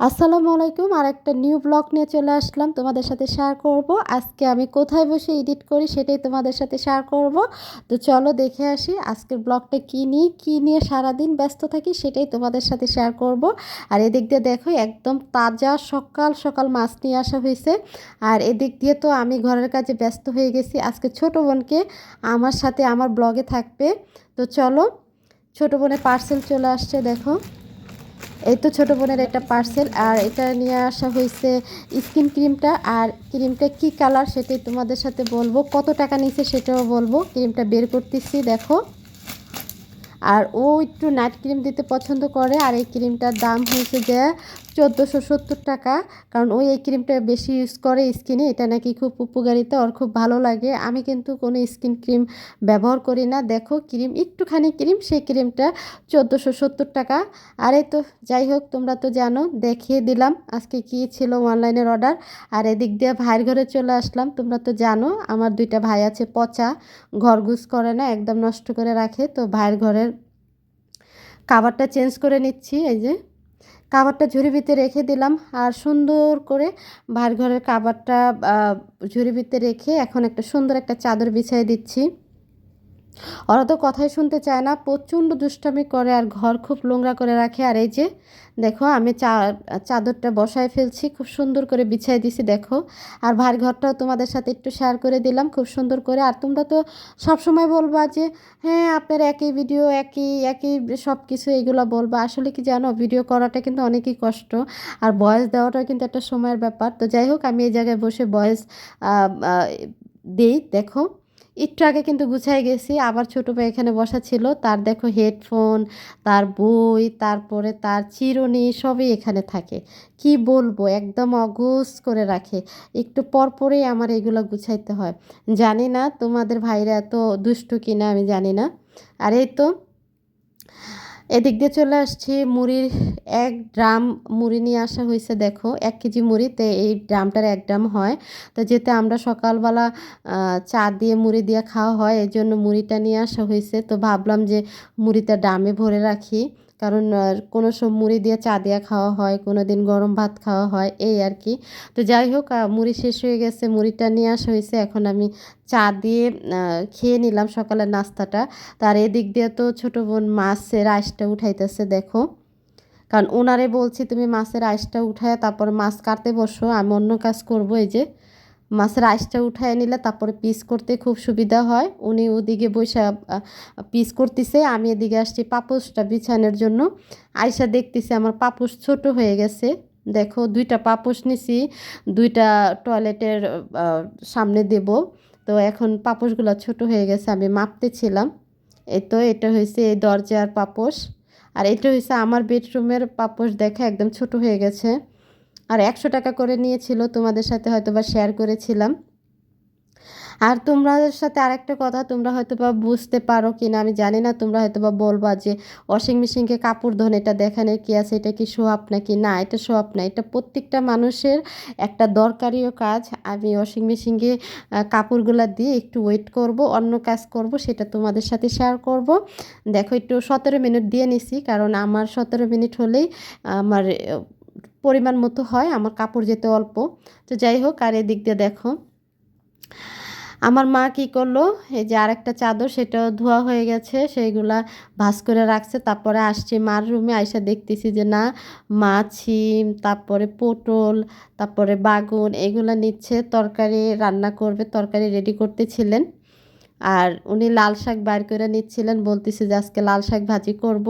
আসসালামু আলাইকুম আর একটা নিউ ব্লগ নিয়ে চলে আসলাম। তোমাদের সাথে শেয়ার করব। আজকে আমি কোথায় বসে এডিট করি সেটাই তোমাদের সাথে শেয়ার করব। তো চলো দেখে আসি আজকের ব্লগটা কী নিয়ে কী নিয়ে সারাদিন ব্যস্ত থাকি সেটাই তোমাদের সাথে শেয়ার করব। আর এদিক দিয়ে দেখো, একদম তাজা সকাল সকাল মাছ নিয়ে আসা হয়েছে। আর এদিক দিয়ে তো আমি ঘরের কাজে ব্যস্ত হয়ে গেছি। আজকে ছোট বোনকে আমার সাথে আমার ব্লগে থাকবে। তো চলো, ছোট বোনের পার্সেল চলে আসছে, দেখো। এই তো ছোটো বোনের একটা পার্সেল আর এটা নিয়ে আসা হয়েছে স্কিন ক্রিমটা আর ক্রিমটা কি কালার সেটাই তোমাদের সাথে বলব। কত টাকা নিয়েছে সেটাও বলব। ক্রিমটা বের করতেছি, দেখো। আর ও একটু নাইট ক্রিম দিতে পছন্দ করে, আর এই ক্রিমটার দাম হয়েছে যে চোদ্দোশো সত্তর টাকা। কারণ ওই এই ক্রিমটা বেশি ইউজ করে স্কিনে এটা নাকি খুব উপকারিতা ওর খুব ভালো লাগে। আমি কিন্তু কোনো স্কিন ক্রিম ব্যবহার করি না। দেখো ক্রিম একটুখানি ক্রিম সেই ক্রিমটা চোদ্দোশো সত্তর টাকা। আরে তো যাই হোক, তোমরা তো জানো, দেখিয়ে দিলাম আজকে কী ছিল অনলাইনের অর্ডার আর এদিক দিয়ে ভাইয়ের ঘরে চলে আসলাম। তোমরা তো জানো, আমার দুইটা ভাই আছে, পচা ঘর গুছ করে না, একদম নষ্ট করে রাখে। তো ভাইয়ের ঘরের কাবারটা চেঞ্জ করে নিচ্ছি, এই যে। কাবারটা ঝুড়ি ভিতরে রেখে দিলাম আর সুন্দর করে ভার ঘরের কাবারটা ঝুড়ি ভিতরে রেখে এখন একটা সুন্দর একটা চাদর বিছিয়ে দিচ্ছি। ওরা তো কথাই শুনতে চায় না, প্রচণ্ড দুষ্টামি করে আর ঘর খুব নোংরা করে রাখে। আর এই যে, দেখো আমি চা, চাদরটা বসায় ফেলছি, খুব সুন্দর করে বিছাই দিছি, দেখো। আর ভার ঘরটাও তোমাদের সাথে একটু শেয়ার করে দিলাম, খুব সুন্দর করে। আর তোমরা তো সবসময় বলবা যে হ্যাঁ আপনার একই ভিডিও একই একই সব কিছু এইগুলো বলবা। আসলে কি জানো ভিডিও করাটা কিন্তু অনেকই কষ্ট। আর বয়স দেওয়াটাও কিন্তু একটা সময়ের ব্যাপার। তো যাই হোক, আমি এই জায়গায় বসে বয়স দিই, দেখো। একটু আগে কিন্তু গুছাই গেছি, আবার ছোটো ভাই এখানে বসা ছিল। তার দেখো হেডফোন তার বই, তারপরে তার চিরুনি সবই এখানে থাকে। কি বলব, একদম অগোস করে রাখে। একটু পরপরেই আমার এগুলো গুছাইতে হয়। জানি না তোমাদের ভাইরা এত দুষ্টু কিনা আমি জানি না। আর এই তো এদিক দিয়ে চলে আসছি মুড়ির এক ড্রাম মুড়ি নিয়ে আসা হয়েছে, দেখো। এক কেজি মুড়িতে এই ড্রামটার এক ড্রাম হয়। তো যেতে আমরা সকালবেলা চা দিয়ে মুড়ি দিয়ে খাওয়া হয় এই জন্য মুড়িটা নিয়ে আসা হয়েছে। তো ভাবলাম যে মুড়িটা ড্রামে ভরে রাখি। কারণ কোনো সব মুড়ি দিয়ে চা দিয়ে খাওয়া হয়, কোনো দিন গরম ভাত খাওয়া হয়, এই আর কি। তো যাই হোক মুড়ি শেষ হয়ে গেছে, মুড়িটা নিয়ে আসা হয়েছে। এখন আমি চা দিয়ে খেয়ে নিলাম সকালের নাস্তাটা। তার এদিক দিয়ে তো ছোটো বোন মাছের আইসটা উঠাইতেছে, দেখো। কারণ ওনারে বলছি, তুমি মাছের আইসটা উঠায় তারপর মাছ কাটতে বসো, আমি অন্য কাজ করব, এই যে মাছের আইসটা উঠায় নিলে তারপরে পিস করতে খুব সুবিধা হয়। উনি ওদিকে বৈশা পিস করতেছে, আমি এদিকে আসছি পাপোশটা বিছানোর জন্য। আয়সা দেখতেছি আমার পাপোশ ছোট হয়ে গেছে। দেখো, দুইটা পাপোশ নিছি, দুইটা টয়লেটের সামনে দেব। তো এখন পাপোশগুলো ছোট হয়ে গেছে, আমি মাপতেছিলাম। এই তো, এটা হয়েছে এই দরজার পাপোশ। আর এটা হয়েছে আমার বেডরুমের পাপোশ, দেখা, একদম ছোট হয়ে গেছে। আর একশো টাকা করে নিয়েছিল, তোমাদের সাথে হয়তো বা শেয়ার করেছিলাম। আর তোমাদের সাথে আরেকটা কথা, তোমরা হয়তো বা বুঝতে পারো কি না আমি জানি না, তোমরা হয়তো বা বলবা যে ওয়াশিং মেশিনকে কাপড় ধোন, এটা দেখানোর কি আছে, এটা কি সোয়াপ নাকি? না, এটা সোয়াপ না, এটা প্রত্যেকটা মানুষের একটা দরকারিও কাজ। আমি ওয়াশিং মেশিনকে কাপড়গুলো দিয়ে একটু ওয়েট করব, অন্য কাজ করব, সেটা তোমাদের সাথে শেয়ার করব। দেখো, একটু সতেরো মিনিট দিয়ে নিছি, কারণ আমার সতেরো মিনিট হলেই আমার পরিমাণ মতো হয়, আমার কাপড় যেতে অল্প। তো যাই হোক, আর এদিক দিয়ে দেখো। আমার মা কি করল? এই যে আরেকটা চাদর সেটাও ধোয়া হয়ে গেছে, সেইগুলা ভাস করে রাখছে। তারপরে আসছে মার রুমে, আইসা দেখতেছি যে না, মা ছিম, তারপরে পটল, তারপরে বাগুন, এগুলো নিচ্ছে, তরকারি রান্না করবে, তরকারি রেডি করতেছিলেন। আর উনি লাল শাক বার করে নিচ্ছিলেন, বলতেছে যে আজকে লাল শাক ভাজি করব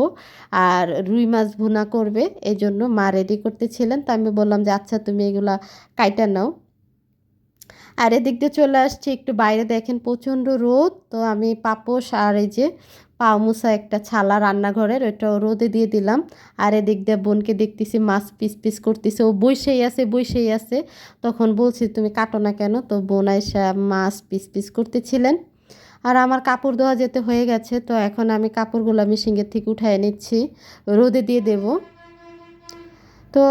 আর রুই মাছ ভুনা করবে এই জন্য মা রেডি করতেছিলেন। তো আমি বললাম যে আচ্ছা তুমি এগুলা কাইটা নাও। আর এদিক দিয়ে চলে আসছি, একটু বাইরে দেখেন প্রচণ্ড রোদ। তো আমি পাপোশ আর এই যে পাউমুসা একটা ছালা রান্নাঘরের ওইটা রোদে দিয়ে দিলাম। আর এদিক দিয়ে বোনকে দেখতেছি মাছ পিস পিস করতেছে। ও বৈশেই আছে বৈশেই আছে। তখন বলছি, তুমি কাটো না কেন? তো বোন আইসা মাছ পিস পিস করতেছিলেন। আর আমার কাপড় ধোয়া যেতে হয়ে গেছে, তো এখন আমি কাপড়গুলো আমি মিশিংয়ের থেকে উঠায় নিচ্ছি, রোদে দিয়ে দেব। তো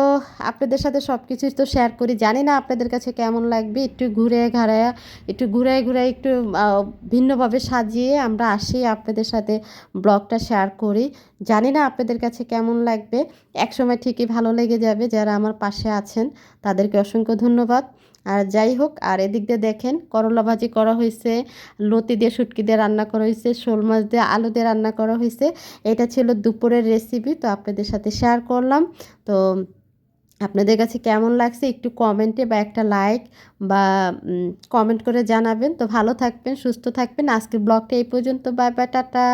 আপনাদের সাথে সব কিছুই তো শেয়ার করি, জানি না আপনাদের কাছে কেমন লাগবে, একটু ঘুরে ঘাড়ায় একটু ঘুরায় ঘুরায় একটু ভিন্নভাবে সাজিয়ে আমরা আসি আপনাদের সাথে ব্লগটা শেয়ার করি। জানি না আপনাদের কাছে কেমন লাগবে, একসময় ঠিকই ভালো লেগে যাবে, যারা আমার পাশে আছেন, তাদেরকে অসংখ্য ধন্যবাদ। আর যাই হোক, আর এদিক দিয়ে দেখেন, করলা ভাজি করা হয়েছে, লতি দিয়ে, শুটকি দিয়ে রান্না করা হয়েছে, শোল মাছ দিয়ে আলু দিয়ে রান্না করা হয়েছে। এটা ছিল দুপুরের রেসিপি তো আপনাদের সাথে শেয়ার করলাম। তো আপনাদের কাছে কেমন লাগছে একটু কমেন্টে বা একটা লাইক বা কমেন্ট করে জানাবেন। তো ভালো থাকবেন, সুস্থ থাকবেন। আজকের ব্লগটা এই পর্যন্ত। Bye bye tata.